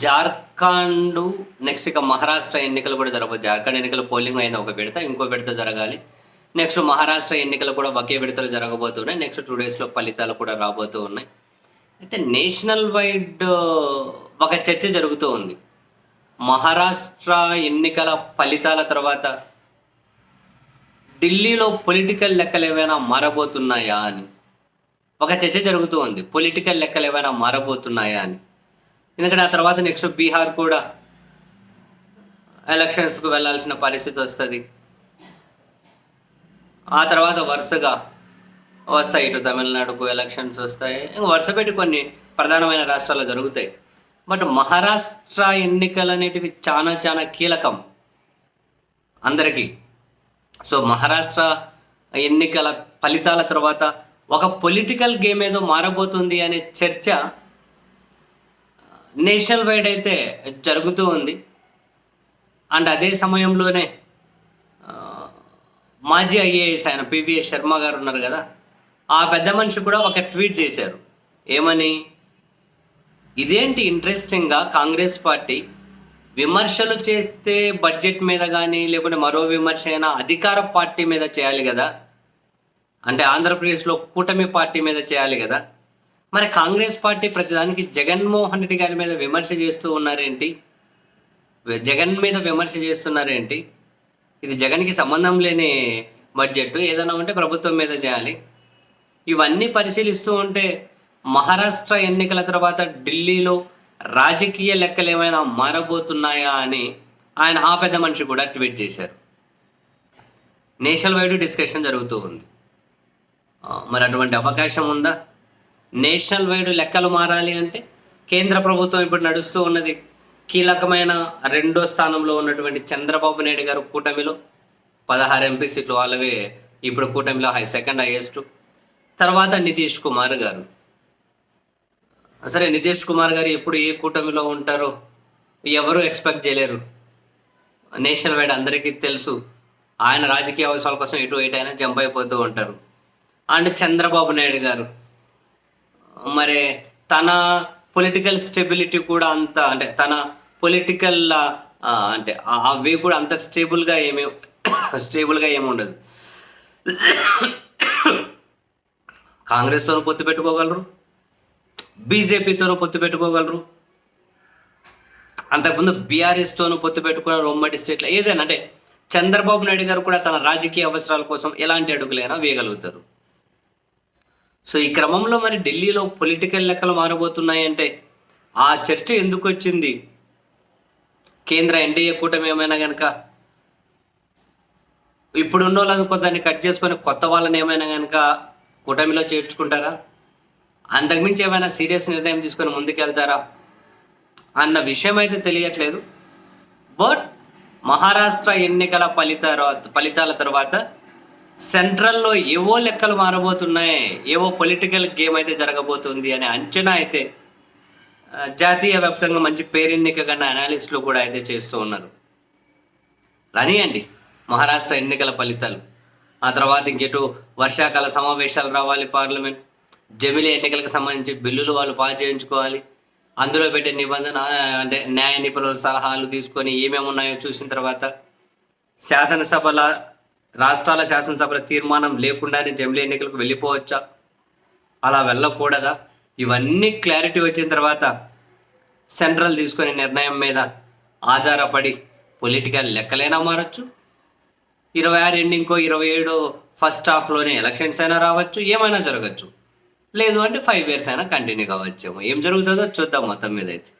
Jharkhand next ఇక మహారాష్ట్ర ఎన్నికలు కూడా జరగబోతుంది జార్ఖండ్ ఎన్నికలు పోలింగ్ అయింది ఒక విడత ఇంకో విడత జరగాలి. నెక్స్ట్ మహారాష్ట్ర ఎన్నికలు కూడా ఒకే విడతలు జరగబోతున్నాయి. నెక్స్ట్ టూ డేస్లో ఫలితాలు కూడా రాబోతూ ఉన్నాయి అయితే నేషనల్ వైడ్ ఒక చర్చ జరుగుతూ ఉంది. మహారాష్ట్ర ఎన్నికల ఫలితాల తర్వాత ఢిల్లీలో పొలిటికల్ లెక్కలు ఏమైనా మారబోతున్నాయా అని. ఒక చర్చ జరుగుతూ ఉంది. పొలిటికల్ లెక్కలు ఏమైనా మారబోతున్నాయా అని. ఎందుకంటే ఆ తర్వాత నెక్స్ట్ బీహార్ కూడా ఎలక్షన్స్కు వెళ్ళాల్సిన పరిస్థితి వస్తుంది. ఆ తర్వాత వరుసగా వస్తాయి ఇటు తమిళనాడుకు ఎలక్షన్స్ వస్తాయి. వరుస పెట్టి కొన్ని ప్రధానమైన రాష్ట్రాల్లో జరుగుతాయి. బట్ మహారాష్ట్ర ఎన్నికలు అనేటివి చాలా చాలా కీలకం అందరికీ. సో మహారాష్ట్ర ఎన్నికల ఫలితాల తర్వాత ఒక పొలిటికల్ గేమ్ ఏదో మారబోతుంది అనే చర్చ నేషనల్ వైడ్ అయితే జరుగుతూ ఉంది. అండ్ అదే సమయంలోనే మాజీ ఐఏఎస్ ఆయన పివిఎస్ శర్మ గారు ఉన్నారు కదా ఆ పెద్ద మనిషి కూడా ఒక ట్వీట్ చేశారు. ఏమని? ఇదేంటి ఇంట్రెస్టింగ్గా కాంగ్రెస్ పార్టీ విమర్శలు చేస్తే బడ్జెట్ మీద కానీ లేకుంటే మరో విమర్శ అయినా అధికార పార్టీ మీద చేయాలి కదా? అంటే ఆంధ్రప్రదేశ్లో కూటమి పార్టీ మీద చేయాలి కదా? మరి కాంగ్రెస్ పార్టీ ప్రతిదానికి జగన్మోహన్ రెడ్డి గారి మీద విమర్శ చేస్తూ ఉన్నారేంటి? జగన్ మీద విమర్శ చేస్తున్నారేంటి? ఇది జగన్కి సంబంధం లేని బడ్జెట్ ఏదైనా ఉంటే ప్రభుత్వం మీద చేయాలి. ఇవన్నీ పరిశీలిస్తూ ఉంటే మహారాష్ట్ర ఎన్నికల తర్వాత ఢిల్లీలో రాజకీయ లెక్కలు ఏమైనా మారబోతున్నాయా అని ఆయన ఆ పెద్ద మనిషి కూడా ట్వీట్ చేశారు. నేషనల్ వైడ్ డిస్కషన్ జరుగుతూ ఉంది. మరి అటువంటి అవకాశం ఉందా? నేషనల్ వైడ్ లెక్కలు మారాలి అంటే కేంద్ర ప్రభుత్వం ఇప్పుడు నడుస్తూ ఉన్నది కీలకమైన రెండో స్థానంలో ఉన్నటువంటి చంద్రబాబు నాయుడు గారు కూటమిలో పదహారు ఎంపీ సీట్లు వాళ్ళవే ఇప్పుడు కూటమిలో హై సెకండ్ హైయెస్ట్. తర్వాత నితీష్ కుమార్ గారు. సరే నితీష్ కుమార్ గారు ఎప్పుడు ఏ కూటమిలో ఉంటారో ఎవరు ఎక్స్పెక్ట్ చేయలేరు. నేషనల్ వైడ్ అందరికీ తెలుసు. ఆయన రాజకీయ అవసరాల కోసం ఎటు ఇటు అయినా జంప్ అయిపోతూ ఉంటారు. అండ్ చంద్రబాబు నాయుడు గారు. మరి తన పొలిటికల్ స్టెబిలిటీ కూడా అంత అంటే తన పొలిటికల్ అంటే ఆ- అవి కూడా అంత స్టేబుల్గా ఏమీ స్టేబుల్గా ఏమి ఉండదు. కాంగ్రెస్తోనూ పొత్తు పెట్టుకోగలరు? బీజేపీతోనూ పొత్తు పెట్టుకోగలరు? అంతకుముందు బీఆర్ఎస్తోనూ పొత్తు పెట్టుకున్నారు ఉమ్మడి స్టేట్లో. ఏదైనా అంటే చంద్రబాబు నాయుడు గారు కూడా తన రాజకీయ అవసరాల కోసం ఎలాంటి అడుగులైనా వేయగలుగుతారు. సో ఈ క్రమంలో మరి ఢిల్లీలో పొలిటికల్ లెక్కలు మారబోతున్నాయంటే ఆ చర్చ ఎందుకు వచ్చింది? కేంద్ర ఎన్డీఏ కూటమి ఏమైనా కనుక ఇప్పుడు ఉన్న వాళ్ళని కొందరిని కట్ చేసుకొని కొత్త వాళ్ళని ఏమైనా కనుక కూటమిలో చేర్చుకుంటారా? అంతకుమించి ఏమైనా సీరియస్ నిర్ణయం తీసుకొని ముందుకెళ్తారా? అన్న విషయం అయితే తెలియట్లేదు. బట్ మహారాష్ట్ర ఎన్నికల ఫలితాల ఫలితాల తర్వాత సెంట్రల్లో ఏవో లెక్కలు మారబోతున్నాయి ఏవో పొలిటికల్ గేమ్ అయితే జరగబోతుంది అనే అంచనా అయితే జాతీయ వ్యాప్తంగా మంచి పేరెన్నిక కన్నా అనాలిస్టులు కూడా అయితే చేస్తూ ఉన్నారు. రానియండి మహారాష్ట్ర ఎన్నికల ఫలితాలు. ఆ తర్వాత ఇంకెటు వర్షాకాల సమావేశాలు రావాలి పార్లమెంట్. జమిలీ ఎన్నికలకు సంబంధించి బిల్లులు వాళ్ళు పాస్ చేయించుకోవాలి. అందులో పెట్టే నిబంధన అంటే న్యాయ నిపుణుల సలహాలు తీసుకొని ఏమేమి ఉన్నాయో చూసిన తర్వాత శాసనసభల రాష్ట్రాల శాసనసభల తీర్మానం లేకుండానే జమిలీ ఎన్నికలకు వెళ్ళిపోవచ్చా? అలా వెళ్ళకూడదా? ఇవన్నీ క్లారిటీ వచ్చిన తర్వాత సెంట్రల్ తీసుకునే నిర్ణయం మీద ఆధారపడి పొలిటికల్ లెక్కలైనా మారచ్చు. ఇరవై ఆరు ఎండింగ్కో ఇరవై ఏడు ఫస్ట్ హాఫ్లోనే ఎలక్షన్స్ అయినా రావచ్చు ఏమైనా జరగచ్చు. లేదు అంటే ఫైవ్ ఇయర్స్ అయినా కంటిన్యూ కావచ్చేమో. ఏం జరుగుతుందో చూద్దాం మొత్తం మీద అయితే.